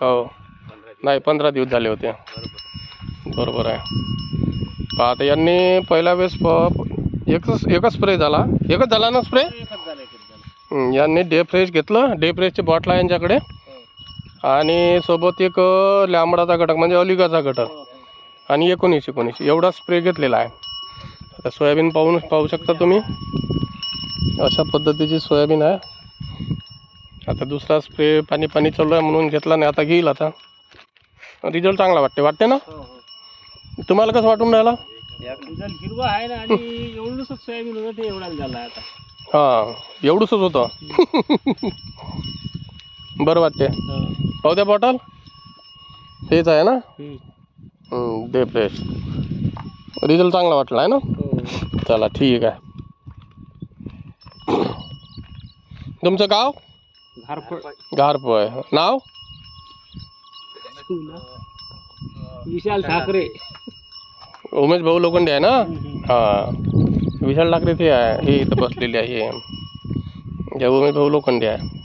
हो. नाही पंधरा दिवस झाले होते. बरोबर आहे. आता यांनी पहिल्या वेळेस एकच एकच स्प्रे झाला. एकच झाला ना स्प्रे यांनी डे फ्रेश घेतलं. डे फ्रेशची बॉटल आहे यांच्याकडे. आणि सोबत एक लांबडाचा घटक म्हणजे अलिगाचा घटक. आणि एकोणीस एकोणीस एवढा स्प्रे घेतलेला आहे. आता सोयाबीन पाहून पाहू शकता तुम्ही. अशा पद्धतीची सोयाबीन आहे. आता दुसरा स्प्रे पाणी पाणी चालू आहे म्हणून घेतला नाही. आता घेईल आता. रिझल्ट चांगला वाटते वाटते ना? हो, हो. तुम्हाला कसं वाटून राहिला? रिझल्ट हिरवा आहे ना आणि एवढंच सोयाबीन होतं ते एवढा झाला आता. हां एवढंच होतं. बरं वाटते हो. पाहू द्या बॉटल हेच आहे ना. डे फ्रेश रिझल्ट चांगला वाटला आहे ना? हो. चला ठीक आहे. तुमचं गाव? घारपोय नाव? विशाल ठाकरे। उमेश भाऊ लोखंडे आहे ना? हां। विशाल ठाकरे ते आहे हे इथं बसलेले आहे हे उमेश भाऊ लोखंडे आहे